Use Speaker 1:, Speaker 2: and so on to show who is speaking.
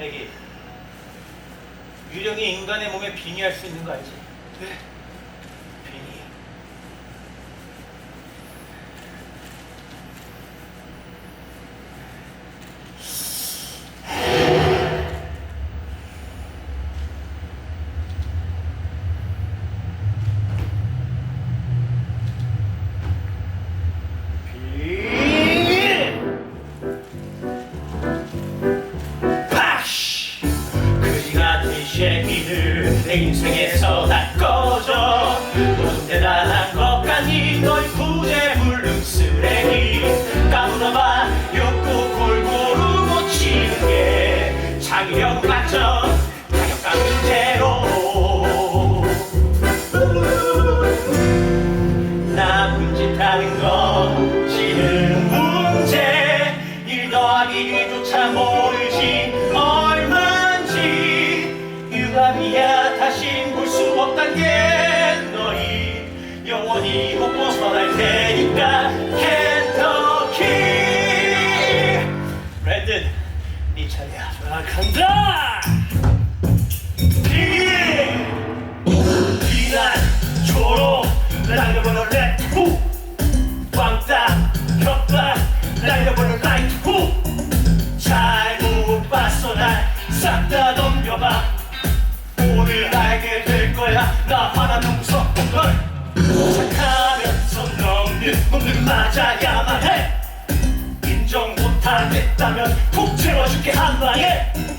Speaker 1: 애기 유령이 인간의 몸에 빙의할 수 있는 거 알지?
Speaker 2: 네.
Speaker 1: 새끼들 내 인생에서 다 꺼져. 무슨 대단한 것 같니 너희 부재물능 쓰레기. 까불어봐 욕구 골고루 못 치는 게. 장기력 만점 타격감 문제로. 나쁜 짓 하는 거 지는 문제. 일 더하기 일조차 모르지 얼만지 간다 이 비난 초록 날려보는 레트후 왕따 격발 날려보는 라이트후 잘못 봤어 날싹 다 넘겨봐 오늘 알게 될 거야 나 하나도 무섭던 걸 착하면서 넘는 놈들 맞아야만 해 인정 못하겠다면 푹 채워줄게 한 방에